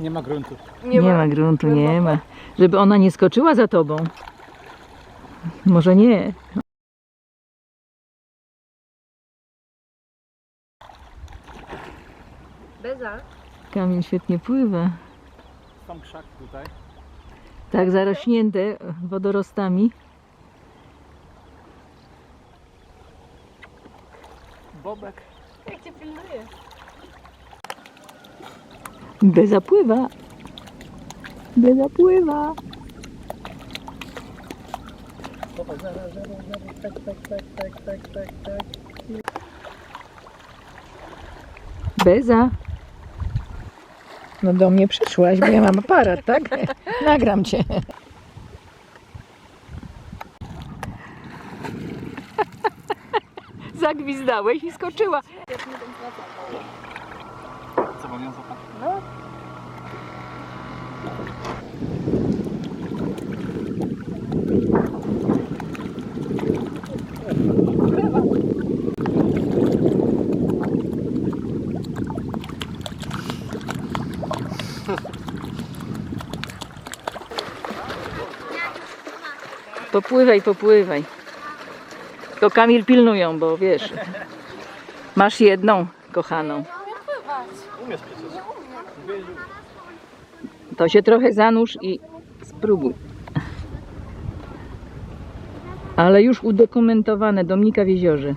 Nie ma gruntu. Nie, ma. gruntu, nie ma. Żeby ona nie skoczyła za tobą. Może nie. Beza. Kamil świetnie pływa. Są krzak tutaj. Tak zarośnięte wodorostami. Bobek. Jak cię pilnuje? Beza pływa. Beza pływa. Zobacz, zaraz, zaraz, zaraz. Tak, tak, tak, tak, tak, tak, tak. Beza. No do mnie przyszłaś, bo ja mam aparat, tak? Nagram cię. Zagwizdałeś i skoczyła. Co mam ją złapać? Popływaj, popływaj. To Kamil pilnują, bo wiesz, masz jedną kochaną. To się trochę zanurz i spróbuj. Ale już udokumentowane, Dominika w jeziorze.